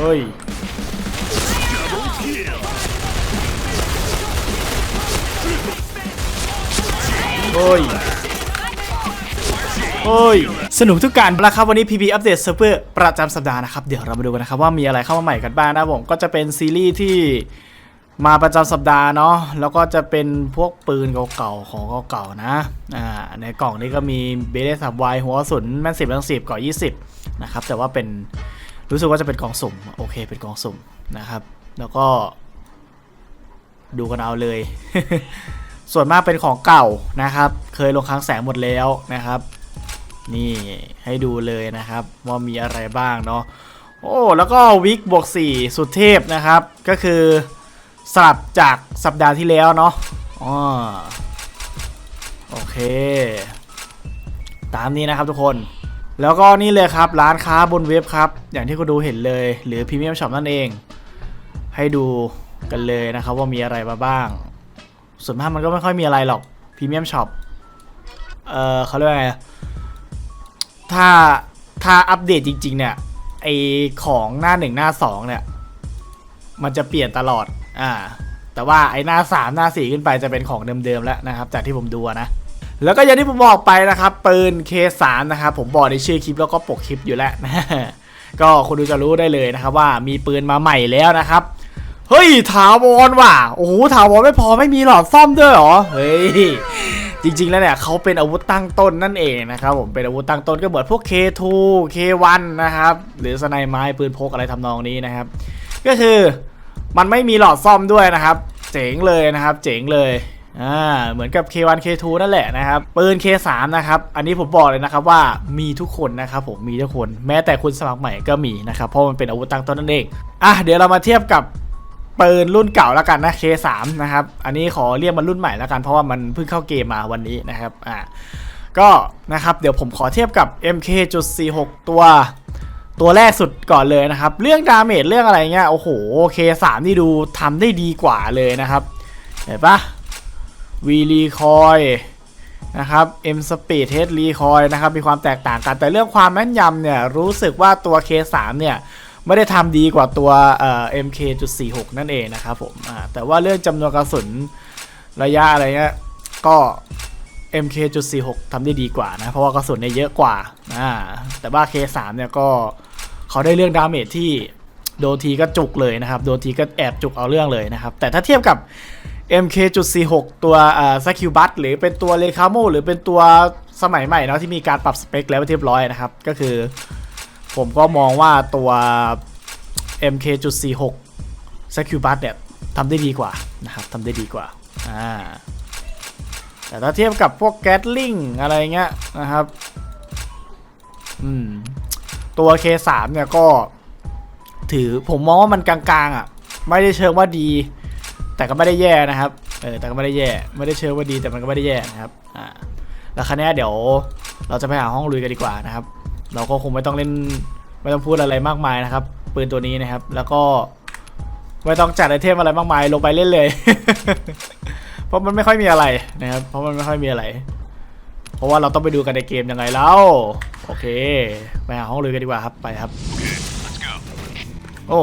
เฮ้ยเฮ้ยเฮ้ย สนุกทุกการแล้วครับวันนี้ PP อัปเดตเซิร์ฟเวอร์ประจำสัปดาห์นะครับ เดี๋ยวเรามาดูกันนะครับว่ามีอะไรเข้ามาใหม่กันบ้างนะผมก็จะเป็นซีรีส์ที่มาประจำสัปดาห์เนาะแล้วก็จะเป็นพวกปืนเก่าๆของเก่าๆนะอ่าในกล่องนี้ก็มีเบสสับไวหัวสุนแม่นสิบแม่นสิบก่อยี่สิบนะครับแต่ว่าเป็น รู้สึกว่าจะเป็นกองสุ่มโอเคเป็นกองสุ่มนะครับ แล้วก็ ดูกันเอาเลย ส่วนมากเป็นของเก่านะครับ เคยลงค้างแสงหมดแล้วนะครับ นี่ให้ดูเลยนะครับ ว่ามีอะไรบ้างเนาะโอ้แล้วก็วิกบวก4สุดเทพนะครับ ก็คือสลับจากสัปดาห์ที่แล้วเนาะอ๋อโอเค ตามนี้นะครับทุกคน แล้วก็นี่เลยครับร้านค้าบนเว็บครับ อย่างที่คุณดูเห็นเลย หรือพรีเมียมช็อปนั่นเอง ให้ดูกันเลยนะครับว่ามีอะไรมาบ้าง ส่วนมากมันก็ไม่ค่อยมีอะไรหรอกพรีเมียมช็อปเออเขาเรียกว่าไงถ้าถ้าอัปเดตจริง ๆ เนี่ยไอของหน้าหนึ่งหน้าสองเนี่ย มันจะเปลี่ยนตลอดอ่าแต่ว่าไอหน้าสามหน้าสี่ขึ้นไปจะเป็นของเดิมๆแล้วนะครับ จากที่ผมดูนะ แล้วก็อย่างที่ผมบอกไปนะครับปืน K3 นะครับผมบอกในชื่อคลิปแล้วก็ปกคลิปอยู่แล้วนะก็คุณดูจะรู้ได้เลยนะครับว่ามีปืนมาใหม่แล้วนะครับเฮ้ยถาวรว่ะโอ้โหถาวรไม่พอไม่มีหลอดซ่อมด้วยเหรอเฮ้ยจริงๆแล้วเนี่ยเขาเป็นอาวุธตั้งต้นนั่นเองนะครับผมเป็นอาวุธตั้งต้นก็เหมือนพวก K2 K1 นะครับหรือสไนไม้ปืนพกอะไรทำนองนี้นะครับ ก็คือมันไม่มีหลอดซ่อมด้วยนะครับ เจ๋งเลยนะครับ เจ๋งเลย อ่าเหมือนกับ K1 K2 นั่นแหละนะครับปืน K3 นะครับอันนี้ผมบอกเลยนะครับว่ามีทุกคนนะครับผมมีทุกคนแม้แต่คุณสมัครใหม่ก็มีนะครับเพราะมันเป็นอาวุธตั้งต้นนั่นเองอะเดี๋ยวเรามาเทียบกับปืนรุ่นเก่าแล้วกันนะ K3 นะครับอันนี้ขอเรียกมันรุ่นใหม่แล้วกันเพราะว่ามันเพิ่งเข้าเกมมาวันนี้นะครับอ่าก็นะครับเดี๋ยวผมขอเทียบกับ MK.46 ตัวตัวแรกสุดก่อนเลยนะครับ เรื่องดาเมจเรื่องอะไรเงี้ยโอ้โห K3 นี่ดูทำได้ดีกว่าเลยนะครับเห็นปะ วีรีคอยนะครับ M Speed Head Recoil นะครับ มีความแตกต่างกัน แต่เรื่องความแม่นยำเนี่ย รู้สึกว่าตัว K3 เนี่ย ไม่ได้ทำดีกว่าตัวเอ่อ MK.46 นั่นเองนะครับผมแต่ว่าเรื่องจำนวนกระสุนระยะอะไรเงี้ยก็ MK.46 ทำได้ดีกว่านะ เพราะว่ากระสุนเนี่ยเยอะกว่าอ่าแต่ว่า K3 เนี่ยก็เขาได้เรื่องดาเมจที่โดนทีก็จุกเลยนะครับ โดนทีก็แอบจุกเอาเรื่องเลยนะครับ แต่ถ้าเทียบกับ MK.46 ตัวอ่อสกิลบัตหรือเป็นตัวเลคาโมหรือเป็นตัวสมัยใหม่เนาะที่มีการปรับสเปคแล้วเรียบร้อยนะครับ ก็คือผมก็มองว่าตัว MK.46 s q b u t เนี่ยทำได้ดีกว่านะครับทำได้ดีกว่าอ่าแต่ถ้าเทียบกับพวกแก t ลิงอะไรเงี้ยนะครับอืมตัว K3 เนี่ยก็ ถือผมมองว่ามันกลางๆอะ ไม่ได้เชิงว่าดี แต่ก็ไม่ได้แย่นะครับเออแต่ก็ไม่ได้แย่ไม่ได้เชิงว่าดีแต่มันก็ไม่ได้แย่นะครับอ่าแล้วครั้นี้เดี๋ยวเราจะไปหาห้องลุยกันดีกว่านะครับ เราก็คงไม่ต้องเล่นไม่ต้องพูดอะไรมากมายนะครับ ปืนตัวนี้นะครับ แล้วก็ไม่ต้องจัดไอเทมอะไรมากมายลงไปเล่นเลย เพราะมันไม่ค่อยมีอะไรนะครับ เพราะมันไม่ค่อยมีอะไร เพราะว่าเราต้องไปดูกันในเกมยังไงแล้วโอเค ไปหาห้องลุยกันดีกว่าครับไปครับ โอ้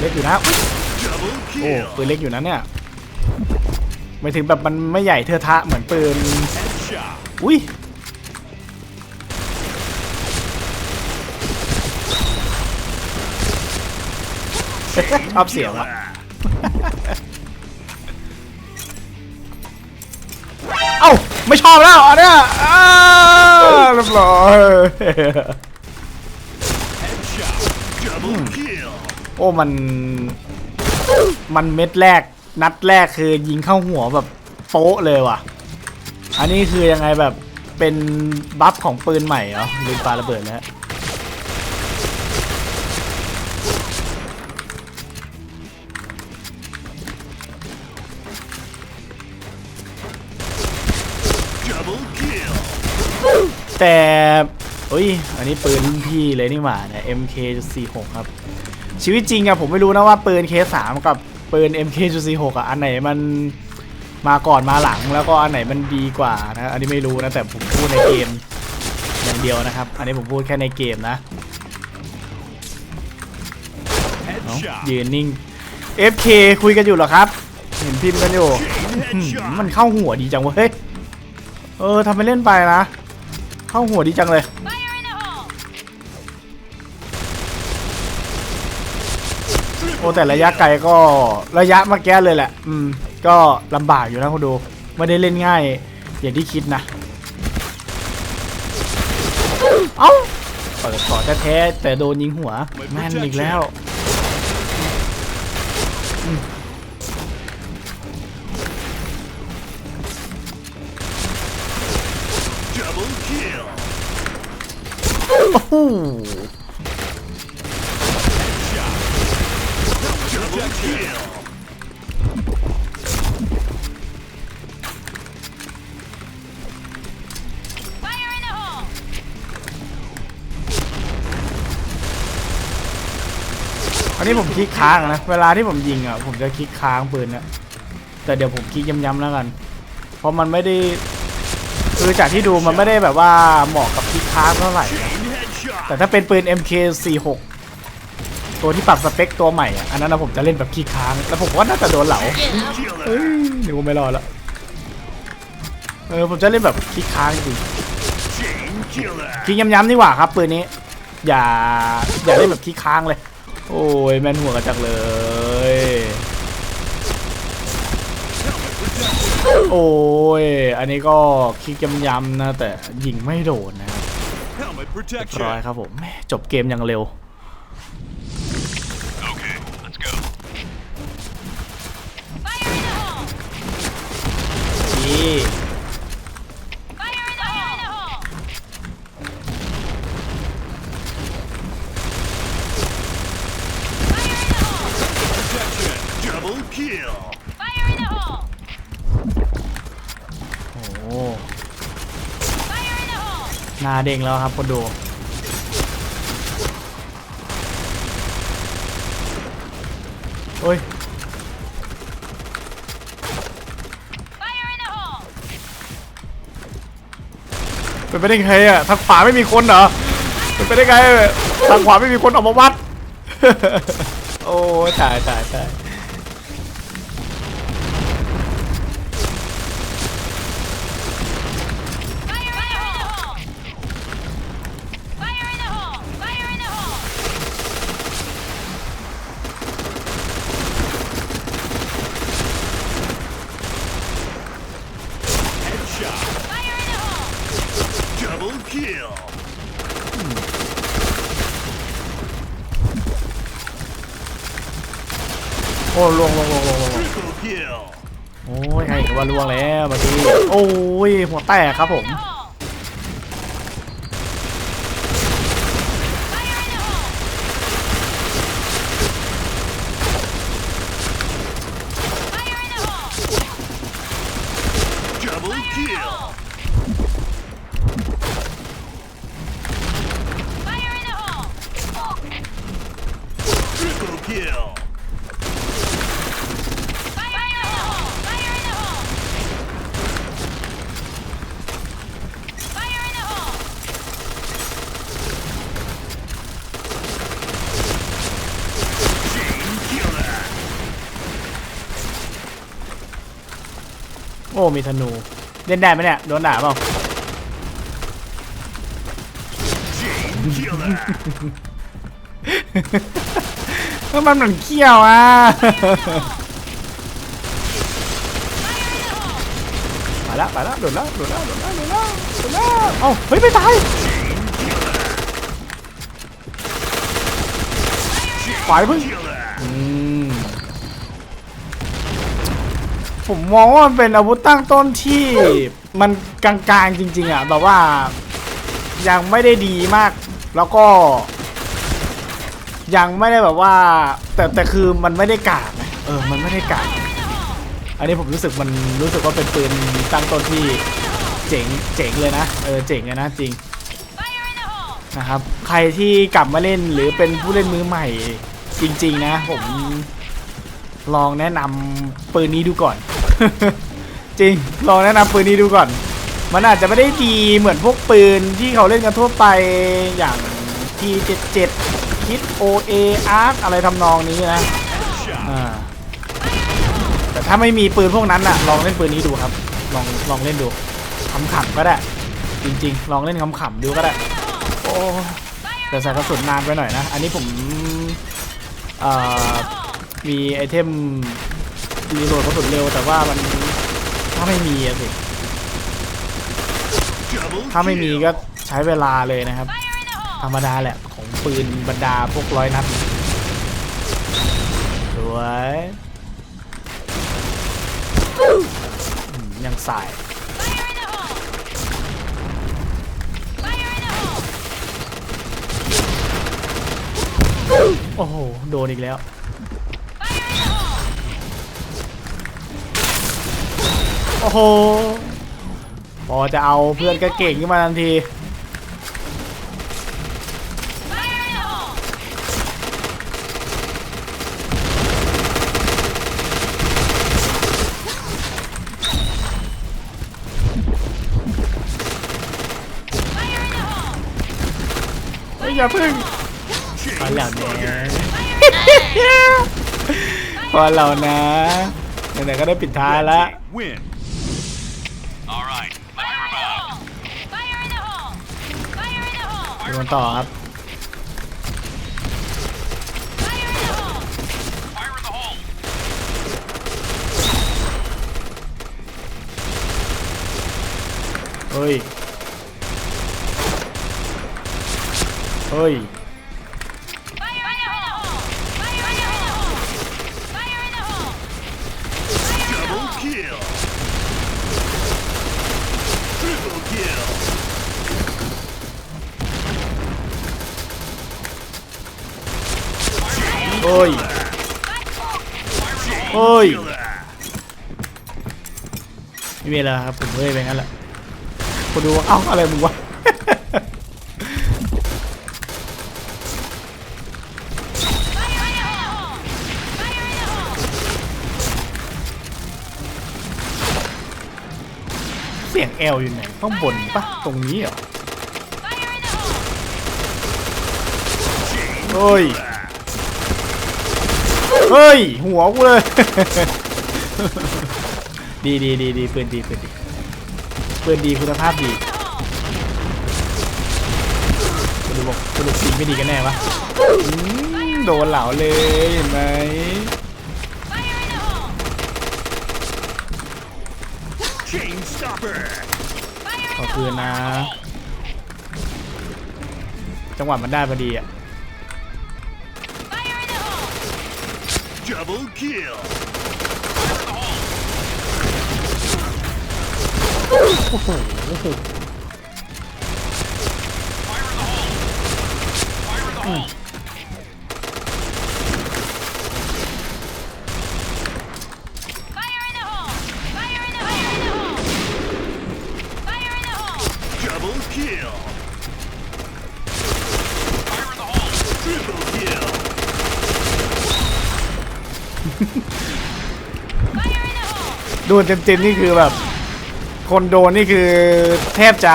เล็กอยู่นะอุ๊ย Double โอ้ kill. ปืนเล็กอยู่นะเนี่ยไม่ถึงแบบมันไม่ใหญ่เทอะทะเหมือนปืน Headshot. อุ้ยชอบเสียงว่ะเอ้า ไม่ชอบแล้วอันเนี้ยอ้าวเรียบร้อย โอ้มัน มันเม็ดแรก นัดแรกคือยิงเข้าหัวแบบโป๊ะเลยว่ะ อันนี้คือยังไงแบบเป็นบัฟของปืนใหม่เหรอลืมปาระเบิดแล้วแต่เฮ้ย อันนี้ปืนรุ่นพี่เลยนี่หว่าเนี่ย MK46 ครับ ชีวิตจริงอะผมไม่รู้นะว่าปืน K3 กับปืน MK46 อะอันไหนมันมาก่อนมาหลังแล้วก็อันไหนมันดีกว่านะ อันนี้ไม่รู้นะ แต่ผมพูดในเกมอย่างเดียวนะครับ อันนี้ผมพูดแค่ในเกมนะเอ้า Headshot. ยืนนิ่ง FK คุยกันอยู่เหรอครับ เห็นพิมพ์กันอยู่ มันเข้าหัวดีจังเว้ยเฮ้ยเออทำไปเล่นไปนะ เข้าหัวดีจังเลย อ้แต่ระยะไกลก็ระยะเมื่อกี้เลยแหละ อืม ก็ลำบากอยู่นะคุณดู ไม่ได้เล่นง่าย อย่างที่คิดนะ เอ้าเปิดขอแท้ๆแต่โดนยิงหัว แม่นอีกแล้ว Double kill. โอ้โห นนี้ผมคลิกค้างนะ เวลาที่ผมยิงอะผมจะคลิกค้างปืนนะแต่เดี๋ยวผมคลิกย้ำๆแล้วกัน เพราะมันไม่ได้ คือจากที่ดูมันไม่ได้แบบว่าเหมาะกับคลิกค้างเท่าไหร่นะแต่ถ้าเป็นปืน MK46 ตัวที่ปรับสเปคตัวใหม่อะอันนั้นนะผมจะเล่นแบบขี้ค้างแล้วผมว่าน่าจะโดนเหลาเอ้ยเดี๋ยวกูไม่รอดละเออผมจะเล่นแบบขี้ค้างจริงคลิกย้ำๆดีกว่าครับปืนนี้ อย่าอย่าเล่นแบบขี้ค้างเลย โอ้ยแมนหัวกันจังเลย โอ้ย อันนี้ก็คลิกย้ำๆนะ แต่ยิงไม่โดนนะครับ Helmet เรียบ protection. ร้อยครับผมแหม่จบเกมอย่างเร็ว Okay, เด้งแล้วครับคนดูโอ้ยเป็นไปได้ไงอะทางขวาไม่มีคนเหรอเป็นไปได้ไงทางขวาไม่มีคนออกมาวัด โอ้ตายตายตาย โอ้ลวงลวงลวงลวงลวง Triple kill. โอ้ยใครเห็นว่าลวงแล้วเมื่อกี้โอ้ยหัวแตกครับผม มีธนู เล่นได้ไหมเนี่ย โดนด่าเปล่าก็มันเหมือนเขี้ยวอะไปแล้วไปแล้วโดดแล้วโดดแล้วโดดแล้วโดดแล้วโดดแล้วเอ้าเฮ้ยไม่ตายขวายเพิ่ง ผมมองว่ามันเป็นอาวุธตั้งต้นที่มันกลางๆจริง ๆอะแบบว่ายังไม่ได้ดีมาก แล้วก็ ยังไม่ได้แบบว่า แต่แต่คือมันไม่ได้กากนะเออ มันไม่ได้กากอันนี้ผมรู้สึกมันรู้สึกว่าเป็นปืนตั้งต้นที่เจ๋งเจ๋งเลยนะเออเจ๋งเลยนะจริงนะครับ ใครที่กลับมาเล่นหรือเป็นผู้เล่นมือใหม่จริง ๆ นะ ผมลองแนะนำปืนนี้ดูก่อน จริงลองแนะนำปืนนี้ดูก่อน มันอาจจะไม่ได้ดีเหมือนพวกปืนที่เขาเล่นกันทั่วไปอย่าง T77 คิด OA Arc อะไรทำนองนี้นะแต่ถ้าไม่มีปืนพวกนั้นน่ะ ลองเล่นปืนนี้ดูครับ ลองลองเล่นดูขำๆก็ได้ จริง ๆ ลองเล่นขำๆดูก็ได้ โอ้แต่ใส่กระสุนนานไปหน่อยนะ อันนี้ผมมีไอเทม รีโหลดกระสุนเร็วแต่ว่ามันถ้าไม่มีอะสิถ้าไม่มีก็ใช้เวลาเลยนะครับ ธรรมดาแหละของปืนบรรดาพวกร้อยนัดสวยยังใส่ Fire in the hole! Fire in the hole! โอ้โห โดนอีกแล้ว โอ้โหพอจะเอาเพื่อนก็เก่งขึ้นมาทันที Fire in the hole! เฮ้ยอย่าพึ่งพอแล้วนะพอแล้วนะไหนๆก็ได้ปิดท้ายแล้ว มันต่อครับ เฮ้ย เฮ้ย เฮ้ยเฮ้ยไม่มีแล้วครับผมเฮ้ยไปงั้นแหละคนดูว่าเอ้าอะไรมึงวะเสียงแอลอยู่ไหนข้างบนปะตรงนี้เหรอเฮ้ย เฮ้ย หัวกูเลย ดีดีดีดีปืนดีปืนดีปืนดีคุณภาพดีคุณดูบอกคุณดูสีไม่ดีกันแน่ปะอืมโดนเหลาเลยเห็นไหมขอคืนนะ จังหวะมันได้พอดีอะ Double kill. โอ้โหโอ้โห ดนเต็มๆนี่คือแบบ คนโดนนี่คือแทบจะ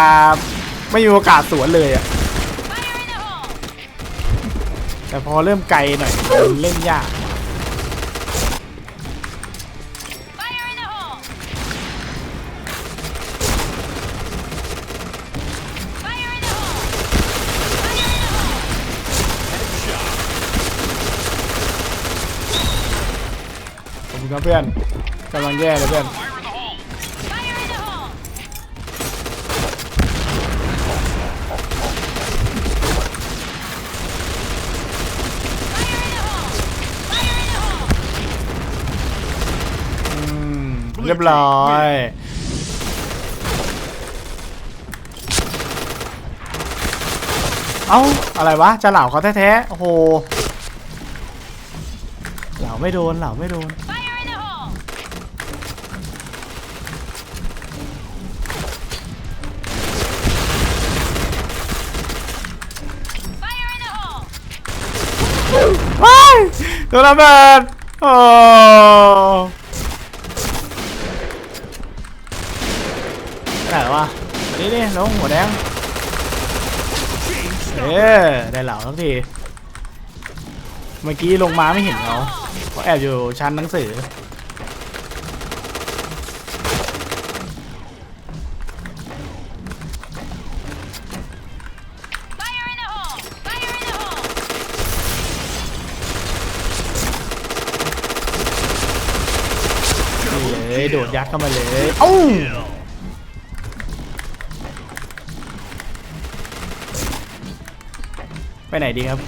ไม่มีโอกาสสวนเลยอะแต่พอเริ่มไกลหน่อยเล่นยาก ขอบคุณครับเพื่อนกำลังแย่เลยเพื่อนเรียบร้อยเอ้า อะไรวะ จะเหล่าเขาแท้ๆ โอ้โห เหล่าไม่โดน เหล่าไม่โดน ว้ายโดนระเบิดโอ้ไหนวะนี่นี่ลงหัวแดงเอ๊ได้เหล่าสักทีเมื่อกี้ลงมาไม่เห็นเขาเขาแอบอยู่ชั้นหนังสือ โดดยัดเข้ามาเลยเอ้าไปไหนดีครับ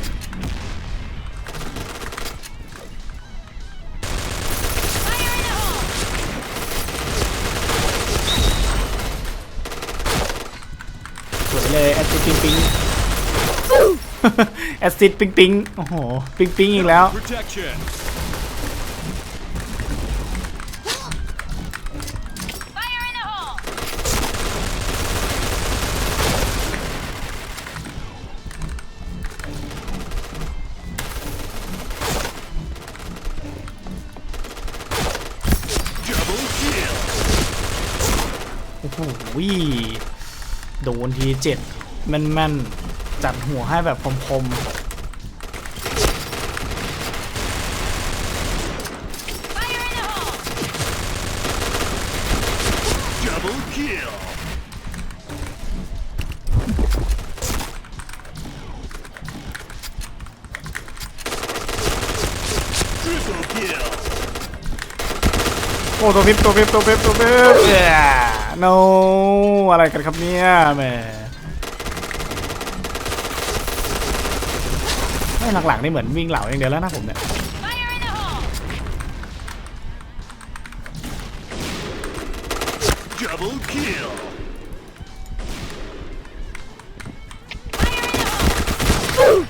สวยเลยแอสซิดปิงปิงแอสซิดปิงปิงโอ้โห ปิงปิงอีกแล้ว โอ้โหโดนทีเจ็ดแม่นๆ จัดหัวให้แบบคม Fire in the hole! Double kill. Triple kill. ๆโอ้ตัวพริบตัวพริบตัวพริบตัวพริบเย้ โนอะไรกันครับเนี่ยแหมไม่หลังๆนี่เหมือนวิ่งเหล่าอย่างเดียวแล้วนะผมเนี่ย Fire in the hole! Double kill. Fire in the hole!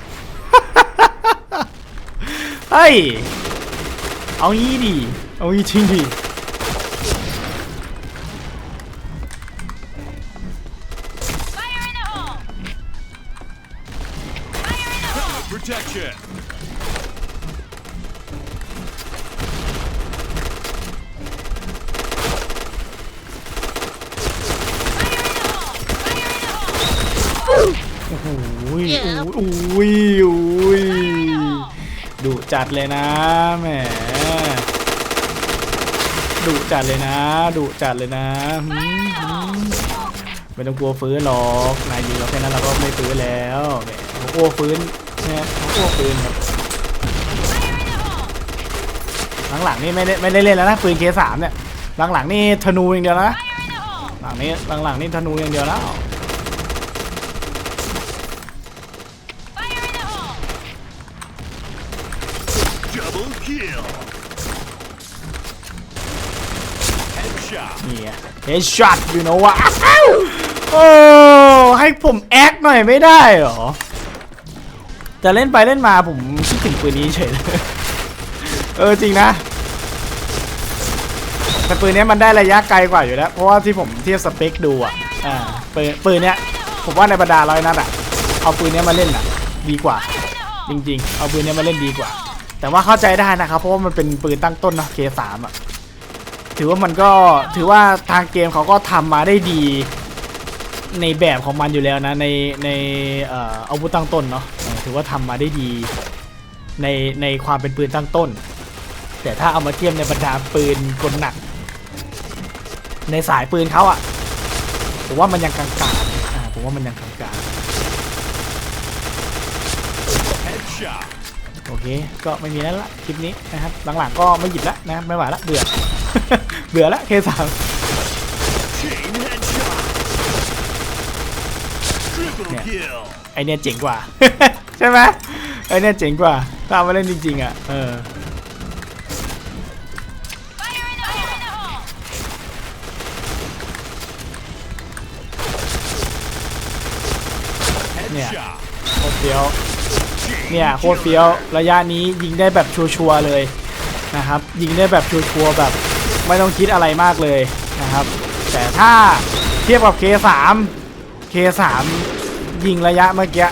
เฮ้ย เอางี้ดิ เอางี้จริงดิ อ้โหอุ้ยอุ้ยอุ้ยดุจัดเลยนะแหมดุจัดเลยนะดุจัดเลยนะหืมหืมไม่ต้องกลัวฟื้นหรอกนายยิงเราแค่นั้นเราก็ไม่ฟื้นแล้วแหมเขากลัวฟื้นเนี่ยเขากลัวฟื้นครับ Fire in the hole! หลังๆนี่ไม่ได้ไม่ได้เล่นแล้วนะปืนเคสามเนี่ยหลังๆนี่ธนูอย่างเดียวนะ Fire in the hole! หลังนี้หลังๆนี่ธนูอย่างเดียวแล้ว นี่ไงเฮดช็อตอยู่นะวะโอ้ให้ผมแอคหน่อยไม่ได้เหรอแต่เล่นไปเล่นมาผมคิดถึงปืนนี้เฉยเลยเออจริงนะแต่ปืนนี้มันได้ระยะไกลกว่าอยู่แล้ว เพราะว่าที่ผมเทียบสเปคดูอะอ่าปืนปืนเนี้ยผมว่าในบรรดาร้อยนัดอะเอาปืนเนี้ยมาเล่นอะ ดีกว่า จริง ๆ เอาปืนเนี้ยมาเล่นดีกว่า แต่ว่าเข้าใจได้นะครับเพราะว่ามันเป็นปืนตั้งต้นเนอะ K3 อะ ถือว่ามันก็ถือว่าทางเกมเขาก็ทำมาได้ดีในแบบของมันอยู่แล้วนะ ในในอาวุธตั้งต้นเนาะถือว่าทำมาได้ดีในในความเป็นปืนตั้งต้น แต่ถ้าเอามาเทียบในบรรดาปืนกลหนัก ในสายปืนเขาอะผมว่ามันยังกลางๆอ่าผมว่ามันยังกลาง Headshot. ๆโอเค ก็ไม่มีแล้วละคลิปนี้นะครับ หลังๆก็ไม่หยิบแล้วนะ ไม่ไหวละเบื่อ เบื่อละเคสาม Chain headshot. Triple Yeah. kill. ไอเนี้ยเจ๋งกว่า ใช่ไหมไอเนี้ยเจ๋งกว่าถ้าเอามาเล่นจริงๆอะเออเนี่ยโคตรเฟี้ยวเนี่ยโคตรเฟี้ยวระยะนี้ยิงได้แบบชัวร์ๆเลยนะครับ ยิงได้แบบชัวร์ๆแบบ ไม่ต้องคิดอะไรมากเลยนะครับ แต่ถ้าเทียบกับ K3 K3 ยิงระยะเมื่อกี้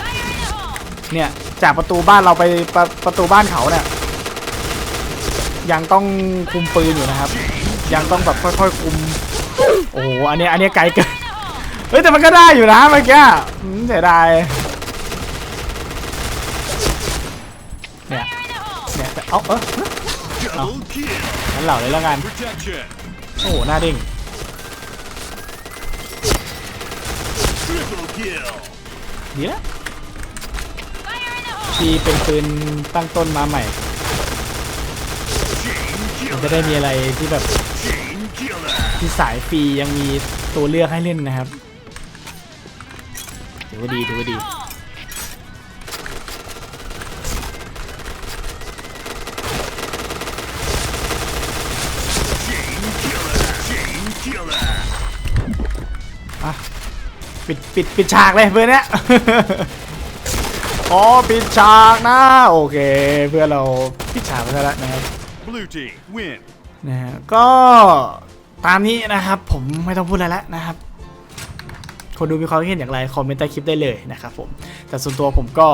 เนี่ยจากประตูบ้านเราไปประประตูบ้านเขาเนี่ยยังต้องคุมปืนอยู่นะครับ ยังต้องแบบค่อยๆคุมโอ้โหอันนี้อันนี้ไกลเกินเฮ้ยแต่มันก็ได้อยู่นะเมื่อกี้เสียดายเนี่ยเนี่ยแต่เอาเออ Double kill. งั้นเหล่าเลยแล้วกัน Protection. โอ้โหหน้าเด้ง Triple kill. ดีแล้ว Fire in the hole! ที่เป็นปืนตั้งต้นมาใหม่ Chain มันจะ killer. ได้มีอะไรที่แบบ Chain killer. ที่สายฟรียังมีตัวเลือกให้เล่นนะครับถือว่าดีถือว่าดี ปิดปิดปิดฉากเลยเพื่อนเนี้ย อ๋อปิดฉากนะโอเค เพื่อนเราปิดฉากไปแล้วนะครับ Blue team win. นะฮะก็ตามนี้นะครับ ผมไม่ต้องพูดอะไรแล้วนะครับ คนดูมีความคิดเห็นอย่างไรคอมเมนต์ใต้คลิปได้เลยนะครับผมแต่ส่วนตัวผมก็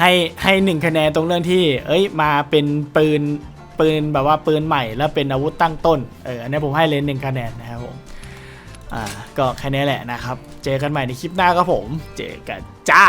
ให้ให้หนึ่งคะแนนตรงเรื่องที่ เอ้ยมาเป็นปืนปืนแบบว่าปืนใหม่ แล้วเป็นอาวุธตั้งต้นเอออันนี้ผมให้เลยหนึ่งคะแนนนะครับผม อ่าก็แค่นี้แหละนะครับ เจอกันใหม่ในคลิปหน้าครับผม เจอกันจ้า